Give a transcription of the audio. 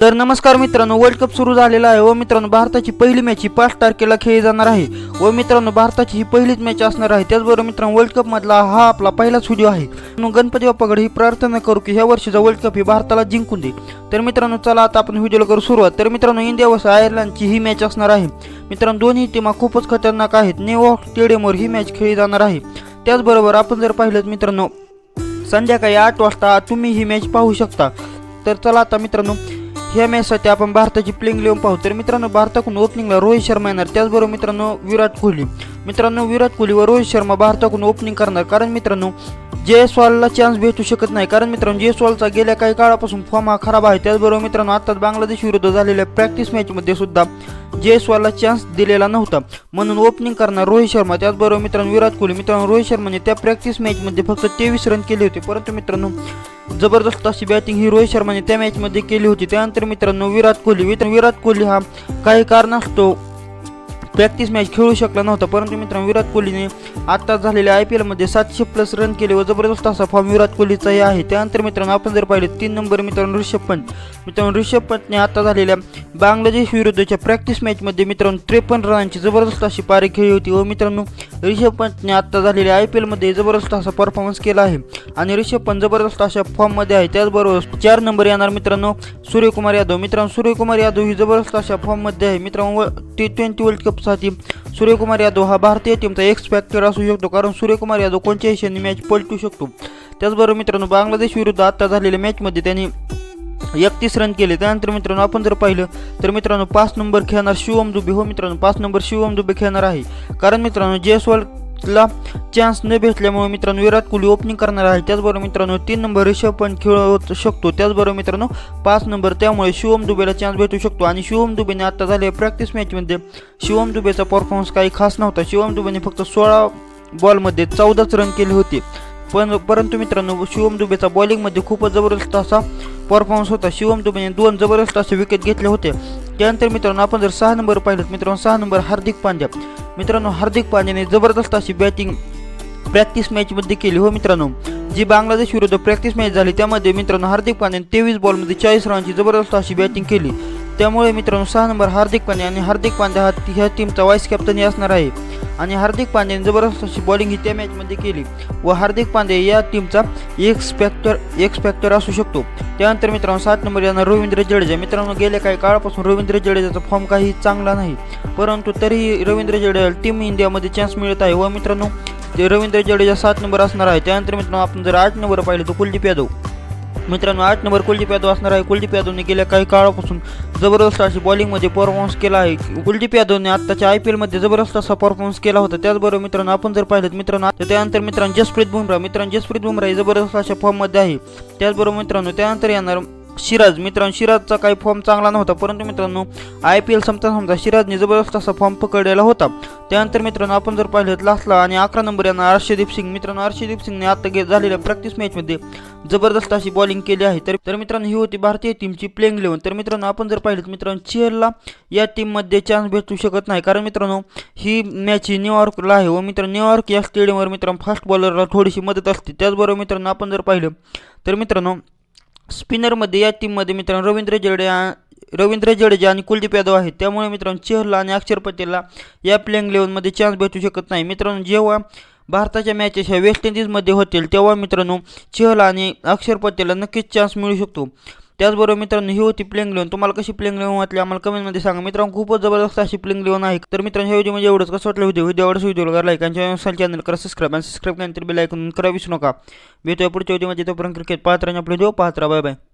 तर नमस्कार मित्रांनो वर्ल्ड कप सुरू झालेला आहे व मित्रांनो भारताची पहिली मॅच ही पाच तारखेला खेळली जाणार आहे. व मित्रांनो भारताची ही पहिलीच मॅच असणार आहे. त्याचबरोबर मित्रांनो वर्ल्ड कप मधला हा आपला पहिलाच व्हिडिओ आहे. म्हणून गणपती बाप्पाकडे ही प्रार्थना करू की ह्या वर्षीचा वर्ल्ड कप ही भारताला जिंकून दे. तर मित्रांनो चला आता आपण व्हिडिओला करू सुरुवात. तर मित्रांनो इंडिया व आयर्लंडची ही मॅच असणार आहे. मित्रांनो दोन्ही टीमा खूपच खतरनाक आहेत. न्यूयॉर्क स्टेडियमवर ही मॅच खेळली जाणार आहे. त्याचबरोबर आपण जर पाहिलं मित्रांनो संध्याकाळी आठ वाजता तुम्ही ही मॅच पाहू शकता. तर चला आता मित्रांनो ह्या मॅचसाठी आपण भारताची प्लेइंग लिहून पाहू. तर मित्रांनो भारताकडून ओपनिंगला रोहित शर्मा येणार. त्याचबरोबर मित्रांनो विराट कोहली. मित्रांनो विराट कोहली व रोहित शर्मा भारताकडून ओपनिंग करणार. कारण मित्रांनो जयस्वालला चान्स भेटू शकत नाही. कारण मित्रांनो जयस्वालचा गेल्या काही काळापासून फॉर्म हा खराब आहे. त्याचबरोबर मित्रांनो आत्ताच बांगलादेश विरुद्ध झालेल्या प्रॅक्टिस मॅचमध्ये सुद्धा जयस्वालला चान्स दिलेला नव्हता. म्हणून ओपनिंग करणार रोहित शर्मा त्याचबरोबर मित्रांनो विराट कोहली. मित्रांनो रोहित शर्माने त्या प्रॅक्टिस मॅचमध्ये फक्त तेवीस रन केले होते. परंतु मित्रांनो जबरदस्त अशी बॅटिंग ही रोहित शर्माने त्या मॅचमध्ये केली होती. त्यानंतर मित्रांनो विराट कोहली. विराट कोहली हा काही कारणास्तव प्रॅक्टिस मॅच खेळू शकला नव्हता परंतु मित्रांनो विराट कोहलीने आता झालेल्या आय पी एलमध्ये सातशे प्लस रन केले व जबरदस्त असा फॉर्म विराट कोहलीचाही आहे. त्यानंतर मित्रांनो आपण जर पाहिले तीन नंबर मित्रांनो ऋषभ पंत. मित्रांनो ऋषभ पंतने आता झालेल्या बांगलादेश विरुद्धच्या प्रॅक्टिस मॅचमध्ये मित्रांनो त्रेपन्न रनांची जबरदस्त अशी पारी खेळली होती व मित्रांनो ऋषभ पंतने आता झालेल्या आय पी एलमध्ये जबरदस्त असा परफॉर्मन्स केला आहे. आणि ऋषभ पंत जबरदस्त अशा फॉर्ममध्ये आहे. त्याचबरोबर चार नंबर येणार मित्रांनो सूर्यकुमार यादव. मित्रांनो सूर्यकुमार यादव ही जबरदस्त अशा फॉर्ममध्ये आहे. मित्रांनो टी ट्वेंटी वर्ल्ड कप साठी सूर्यकुमार यादव हा भारतीय टीमचा एक्स फॅक्टर असू शकतो कारण सूर्यकुमार यादव कोणत्याही क्षणी मॅच पलटू शकतो. त्याचबरोबर मित्रांनो बांगलादेश विरुद्ध आता झालेल्या मॅचमध्ये त्यांनी एकतीस रन केले. त्यानंतर मित्रांनो आपण जर पाहिलं तर मित्रांनो पाच नंबर खेळणार शिवम दुबे. हो मित्रांनो पाच नंबर शिवम दुबे खेळणार आहे. कारण मित्रांनो ला चान्स न भेटल्यामुळे मित्रांनो विराट कोहली ओपनिंग करणार आहे. त्याचबरोबर मित्रांनो तीन नंबर रिषभ पण खेळत शकतो. त्याचबरोबर मित्रांनो पाच नंबर त्यामुळे शिवम दुबेला चान्स भेटू शकतो. आणि शिवम दुबेने आता झालेल्या प्रॅक्टिस मॅचमध्ये शिवम दुबेचा परफॉर्मन्स काही खास नव्हता. शिवम दुबेने फक्त सोळा बॉलमध्ये चौदाच रन केले होते. पण परंतु मित्रांनो शिवम दुबेचा बॉलिंगमध्ये खूपच जबरदस्त असा परफॉर्मन्स होता. शिवम दुबेने दोन जबरदस्त असे विकेट घेतले होते. त्यानंतर मित्रांनो आपण जर सहा नंबर पाहिलं मित्रांनो सहा नंबर हार्दिक पांड्या. मित्रांनो हार्दिक पांड्याने जबरदस्त अशी बॅटिंग प्रॅक्टिस मॅचमध्ये केली. हो मित्रांनो जी बांगलादेश विरुद्ध प्रॅक्टिस मॅच झाली त्यामध्ये मित्रांनो हार्दिक पांड्याने तेवीस बॉलमध्ये चाळीस रनची जबरदस्त अशी बॅटिंग केली. त्यामुळे मित्रांनो सहा नंबर हार्दिक पांड्या आणि हार्दिक पांड्या हा ह्या टीमचा वाईस कॅप्टनही असणार आहे. आणि हार्दिक पांड्याने जबरदस्त अशी बॉलिंग ही त्या मॅचमध्ये केली. व हार्दिक पांडे या टीमचा एक्स फॅक्टर एक्स फॅक्टर असू शकतो. त्यानंतर मित्रांनो सात नंबर यांना रवींद्र जडेजा. मित्रांनो गेल्या काही काळापासून रवींद्र जडेजाचा फॉर्म काही चांगला नाही. परंतु तरीही रवींद्र जडेजा टीम इंडियामध्ये चान्स मिळत आहे. व मित्रांनो ते रवींद्र जडेजा सात नंबर असणार आहे. त्यानंतर मित्रांनो आपण जर आठ नंबर पाहिलं तर कुलदीप यादव. मित्रांनो आठ नंबर कुलदीप यादव असणार आहे. कुलदीप यादवने गेल्या काही काळापासून जबरदस्त अशी बॉलिंगमध्ये परफॉर्मन्स केला आहे. कुलदीप यादवने आत्ताच्या आय पी एलमध्ये जबरदस्त असा परफॉर्मन्स केला होता. त्याचबरोबर मित्रांनो आपण जर पाहिलं मित्रांनो त्यानंतर मित्रांनो जसप्रीत बुमराह. मित्रांनो जसप्रीत बुमरा हे जबरदस्त अशा फॉर्ममध्ये आहे. त्याचबरोबर मित्रांनो त्यानंतर येणार सिराज मित्रांनो सिराजचा काही फॉर्म चांगला नव्हता परंतु मित्रांनो आय पी एल समजा समजा सिराजने जबरदस्त असा फॉर्म पकडलेला होता. त्यानंतर मित्रांनो आपण जर पाहिलं तर लास्टला आणि अकरा नंबर यांना अर्षदीप सिंग मित्रांनो अर्षदीप सिंगने आता गे झालेल्या प्रॅक्टिस मॅचमध्ये जबरदस्त अशी बॉलिंग केली आहे. तर तर मित्रांनो ही होती भारतीय टीमची प्लेइंग इलेव्हन तर मित्रांनो आपण जर पाहिलं तर मित्रांनो चेहरला या टीममध्ये चान्स भेटू शकत नाही कारण मित्रांनो ही मॅच ही न्यूयॉर्कला आहे व मित्रांनो न्यूयॉर्क या स्टेडियमवर मित्रांनो फास्ट बॉलरला थोडीशी मदत असते. त्याचबरोबर मित्रांनो आपण जर पाहिलं तर मित्रांनो स्पिनरमध्ये या टीममध्ये मित्रांनो रवींद्र जडेजा रवींद्र जडेजा आणि कुलदीप यादव आहेत. त्यामुळे मित्रांनो चेहरला आणि अक्षर पटेलला या प्लेइंग लेवलमध्ये चान्स भेटू शकत नाही. मित्रांनो जेव्हा भारताच्या मॅचेस ह्या वेस्ट इंडिजमध्ये होतील तेव्हा मित्रांनो चहल आणि अक्षर पटेलला नक्कीच चान्स मिळू शकतो. त्याचबरोबर मित्रांनो ही होती प्लेंग लिहून तुम्हाला कशी प्लेंग लिहून वाटली? आम्हाला कमेंटमध्ये सांगा. मित्रांनो खूपच जबरदस्त अशी प्लेइंग लिहून आहे. तर मित्रांनो हे म्हणजे एवढंच. कसं वाटलं व्हिडिओ व्हिडिओ आवडस व्हिडिओ करा लाईक आणि चॅनल करा सबस्क्राईब आणि सबस्क्राईब केल्यानंतर बेल ऐकून करा विसरू नका. भेटूया पुढच्या व्हिडिओमध्ये तोपर्यंत क्रिकेट पाहत राहणे आपले व्हिडिओ पाहत राहा. Bye bye